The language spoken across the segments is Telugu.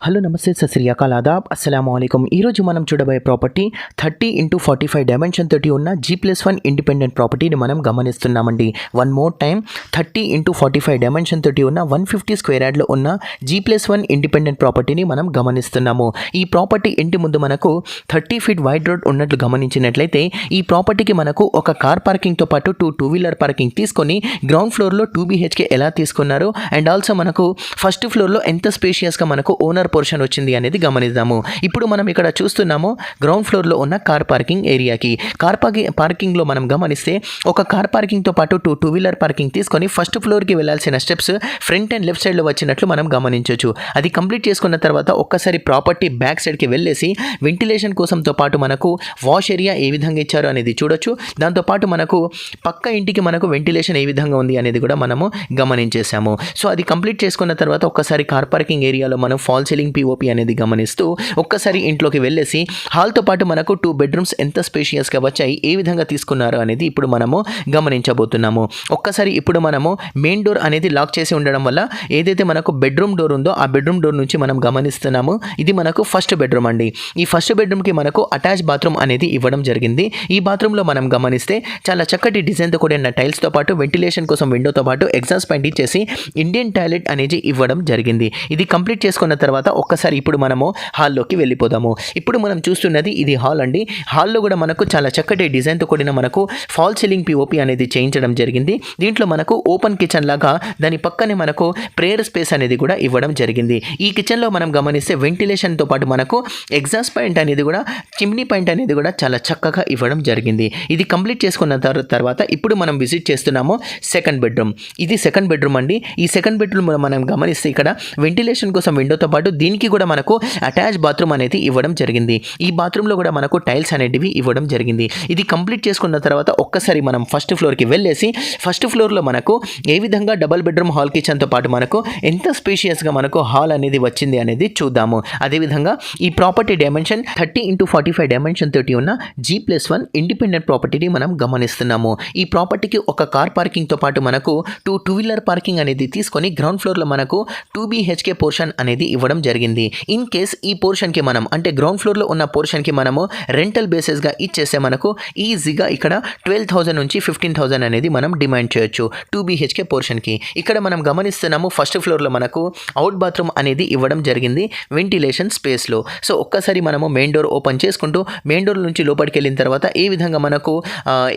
హలో నమస్తే సత్ శ్రీ అకాల్ ఆదాబ్ అస్సలం అయికం ఈరోజు మనం చూడబోయే property thirty into forty five dimension తోటి ఉన్న జీ ప్లస్ వన్ ఇండిపెండెంట్ ప్రాపర్టీని మనం గమనిస్తున్నామండి. One more time thirty into forty five dimension తోటి ఉన్న వన్ ఫిఫ్టీ స్క్వేర్ యార్డ్లో ఉన్న జీ ప్లస్ వన్ ఇండిపెండెంట్ ప్రాపర్టీని మనం గమనిస్తున్నాము. ఈ ప్రాపర్టీ ఇంటి ముందు మనకు థర్టీ ఫీట్ వైడ్ రోడ్ ఉన్నట్లు గమనించినట్లయితే ఈ ప్రాపర్టీకి మనకు ఒక కార్ పార్కింగ్తో పాటు టూ టూ వీలర్ పార్కింగ్ తీసుకొని గ్రౌండ్ ఫ్లోర్లో టూ బీహెచ్కే ఎలా తీసుకున్నారు అండ్ ఆల్సో మనకు ఫస్ట్ ఫ్లోర్లో ఎంత స్పేషియస్గా మనకు ఓనర్ పోర్షన్ వచ్చింది అనేది గమనిద్దాము. ఇప్పుడు మనం ఇక్కడ చూస్తున్నాము గ్రౌండ్ ఫ్లోర్లో ఉన్న కార్ పార్కింగ్ ఏరియాకి కార్ పార్కింగ్ పార్కింగ్లో మనం గమనిస్తే ఒక కార్ పార్కింగ్తో పాటు టూ టూ వీలర్ పార్కింగ్ తీసుకొని ఫస్ట్ ఫ్లోర్కి వెళ్ళాల్సిన స్టెప్స్ ఫ్రంట్ అండ్ లెఫ్ట్ సైడ్లో వచ్చినట్లు మనం గమనించవచ్చు అది కంప్లీట్ చేసుకున్న తర్వాత ఒక్కసారి ప్రాపర్టీ బ్యాక్ సైడ్కి వెళ్ళేసి వెంటిలేషన్ కోసంతో పాటు మనకు వాష్ ఏరియా ఏ విధంగా ఇచ్చారు అనేది చూడొచ్చు. దాంతోపాటు మనకు పక్క ఇంటికి మనకు వెంటిలేషన్ ఏ విధంగా ఉంది అనేది కూడా మనము గమనించేసాము సో అది కంప్లీట్ చేసుకున్న తర్వాత ఒక్కసారి కార్ పార్కింగ్ ఏరియాలో మనం ఫాల్స్ సీలింగ్ పిఓపి అనేది గమనిస్తూ ఒక్కసారి ఇంట్లోకి వెళ్ళేసి హాల్తో పాటు మనకు టూ బెడ్రూమ్స్ ఎంత స్పేషియస్గా వచ్చాయి ఏ విధంగా తీసుకున్నారు అనేది ఇప్పుడు మనము గమనించబోతున్నాము. ఒక్కసారి ఇప్పుడు మనము మెయిన్ డోర్ అనేది లాక్ చేసి ఉండడం వల్ల ఏదైతే మనకు బెడ్రూమ్ డోర్ ఉందో ఆ బెడ్రూమ్ డోర్ నుంచి మనం గమనిస్తున్నాము. ఇది మనకు ఫస్ట్ బెడ్రూమ్ అండి. ఈ ఫస్ట్ బెడ్రూమ్కి మనకు అటాచ్ బాత్రూమ్ అనేది ఇవ్వడం జరిగింది. ఈ బాత్రూంలో మనం గమనిస్తే చాలా చక్కటి డిజైన్తో కూడిన టైల్స్తో పాటు వెంటిలేషన్ కోసం విండోతో పాటు ఎగ్జాస్ట్ పాయింట్ ఇచ్చేసి ఇండియన్ టాయిలెట్ అనేది ఇవ్వడం జరిగింది. ఇది కంప్లీట్ చేసుకున్న తర్వాత ఒక్కసారి ఇప్పుడు మనము హాల్లోకి వెళ్ళిపోదాము. ఇప్పుడు మనం చూస్తున్నది ఇది హాల్ అండి. హాల్లో కూడా మనకు చాలా చక్కటి డిజైన్తో కూడిన మనకు ఫాల్ సీలింగ్ పిఓపి అనేది చేయించడం జరిగింది. దీంట్లో మనకు ఓపెన్ కిచెన్ లాగా దాని పక్కనే మనకు ప్రేయర్ స్పేస్ అనేది కూడా ఇవ్వడం జరిగింది. ఈ కిచెన్లో మనం గమనిస్తే వెంటిలేషన్తో పాటు మనకు ఎగ్జాస్ట్ పాయింట్ అనేది కూడా చిమ్నీ పాయింట్ అనేది కూడా చాలా చక్కగా ఇవ్వడం జరిగింది. ఇది కంప్లీట్ చేసుకున్న తర్వాత ఇప్పుడు మనం విజిట్ చేస్తున్నాము సెకండ్ బెడ్రూమ్. ఇది సెకండ్ బెడ్రూమ్ అండి. ఈ సెకండ్ బెడ్రూమ్ మనం గమనిస్తే ఇక్కడ వెంటిలేషన్ కోసం విండోతో పాటు దీనికి కూడా మనకు అటాచ్ బాత్రూమ్ అనేది ఇవ్వడం జరిగింది. ఈ బాత్రూంలో కూడా మనకు టైల్స్ అనేటివి ఇవ్వడం జరిగింది. ఇది కంప్లీట్ చేసుకున్న తర్వాత ఒక్కసారి మనం ఫస్ట్ ఫ్లోర్కి వెళ్ళేసి ఫస్ట్ ఫ్లోర్లో మనకు ఏ విధంగా డబల్ బెడ్రూమ్ హాల్ కిచెన్తో పాటు మనకు ఎంత స్పేషియస్గా మనకు హాల్ అనేది వచ్చింది అనేది చూద్దాము. అదేవిధంగా ఈ property dimension thirty into forty five dimension తోటి ఉన్న జీ ప్లస్ వన్ ఇండిపెండెంట్ ప్రాపర్టీని మనం గమనిస్తున్నాము. ఈ ప్రాపర్టీకి ఒక కార్ పార్కింగ్తో పాటు మనకు టూ టూ వీలర్ పార్కింగ్ అనేది తీసుకొని గ్రౌండ్ ఫ్లోర్లో మనకు టూ బీహెచ్కే పోర్షన్ అనేది ఇవ్వడం జరిగింది జరిగింది. ఇన్ కేస్ ఈ పోర్షన్కి మనం అంటే గ్రౌండ్ ఫ్లోర్లో ఉన్న పోర్షన్కి మనము రెంటల్ బేసిస్గా ఇచ్చేస్తే మనకు ఈజీగా ఇక్కడ ట్వెల్వ్ థౌసండ్ నుంచి ఫిఫ్టీన్ థౌసండ్ అనేది మనం డిమాండ్ చేయొచ్చు. టూ బీహెచ్కే పోర్షన్కి ఇక్కడ మనం గమనిస్తున్నాము ఫస్ట్ ఫ్లోర్లో మనకు అవుట్ బాత్రూమ్ అనేది ఇవ్వడం జరిగింది వెంటిలేషన్ స్పేస్లో సో ఒక్కసారి మనము మెయిన్ డోర్ ఓపెన్ చేసుకుంటూ మెయిన్ డోర్ నుంచి లోపలికి వెళ్ళిన తర్వాత ఏ విధంగా మనకు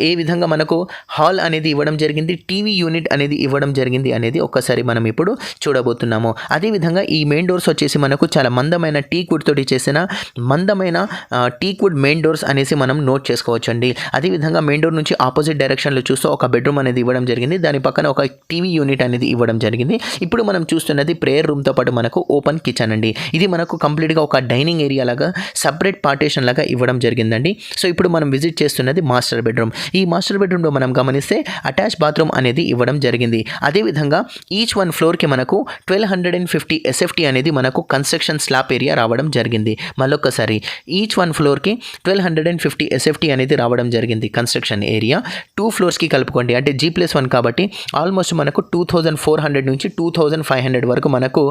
ఏ విధంగా మనకు హాల్ అనేది ఇవ్వడం జరిగింది టీవీ యూనిట్ అనేది ఇవ్వడం జరిగింది అనేది ఒక్కసారి మనం ఇప్పుడు చూడబోతున్నాము. అదేవిధంగా ఈ మెయిన్ డోర్స్ వచ్చేసి మనకు చాలా మందమైన టీ వుడ్ తోటి చేసిన మందమైన టీ వుడ్ మెయిన్ డోర్స్ అనేసి మనం నోట్ చేసుకోవచ్చు అండి అదేవిధంగా మెయిన్ డోర్ నుంచి ఆపోజిట్ డైరెక్షన్లో చూస్తూ ఒక బెడ్రూమ్ అనేది ఇవ్వడం జరిగింది. దాని పక్కన ఒక టీవీ యూనిట్ అనేది ఇవ్వడం జరిగింది. ఇప్పుడు మనం చూస్తున్నది ప్రేయర్ రూమ్తో పాటు మనకు ఓపెన్ కిచెన్ అండి. ఇది మనకు కంప్లీట్గా ఒక డైనింగ్ ఏరియా లాగా సపరేట్ పార్టీషన్ లాగా ఇవ్వడం జరిగిందండి. సో ఇప్పుడు మనం విజిట్ చేస్తున్నది మాస్టర్ బెడ్రూమ్. ఈ మాస్టర్ బెడ్రూమ్లో మనం గమనిస్తే అటాచ్ బాత్రూమ్ అనేది ఇవ్వడం జరిగింది. అదేవిధంగా ఈచ్ వన్ ఫ్లోర్కి మనకు twelve hundred and fifty SFT అనేది మనకు కన్స్ట్రక్షన్ స్లాబ్ ఏరియా రావడం జరిగింది. మళ్ళొక్కసారి ఈచ్ వన్ ఫ్లోర్కి twelve hundred and fifty SFT అనేది రావడం జరిగింది కన్స్ట్రక్షన్ ఏరియా టూ ఫ్లోర్స్కి కలుపుకోండి. అంటే జీ ప్లస్ వన్ కాబట్టి ఆల్మోస్ట్ మనకు టూ థౌజండ్ ఫోర్ హండ్రెడ్ నుంచి టూ థౌజండ్ ఫైవ్ హండ్రెడ్ వరకు మనకు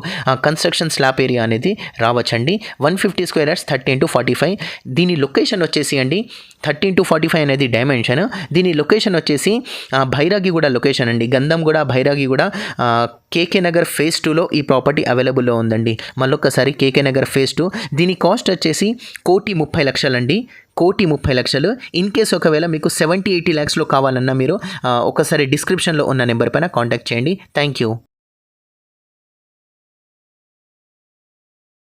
కన్స్ట్రక్షన్ స్లాబ్ ఏరియా అనేది రావచ్చండి. One fifty square yards thirteen to forty five దీని లొకేషన్ వచ్చేసి అండి థర్టీన్ టు ఫార్టీ ఫైవ్ అనేది డైమెన్షన్ దీని లొకేషన్ వచ్చేసి భైరాగి కూడా లొకేషన్ అండి. గంధం కూడా భైరాగి కూడా కేకే నగర్ ఫేజ్ టూలో ఈ ప్రాపర్టీ అవైలబుల్లో ఉందండి. మళ్ళొక్కసారి కేకే నగర్ ఫేజ్ టూ. దీని కాస్ట్ వచ్చేసి కోటి ముప్పై లక్షలండి. కోటి ముప్పై లక్షలు. ఇన్ కేస్ ఒకవేళ మీకు సెవెంటీ ఎయిటీ ల్యాక్స్లో కావాలన్నా మీరు ఒకసారి డిస్క్రిప్షన్లో ఉన్న నెంబర్ పైన కాంటాక్ట్ చేయండి. Thank you.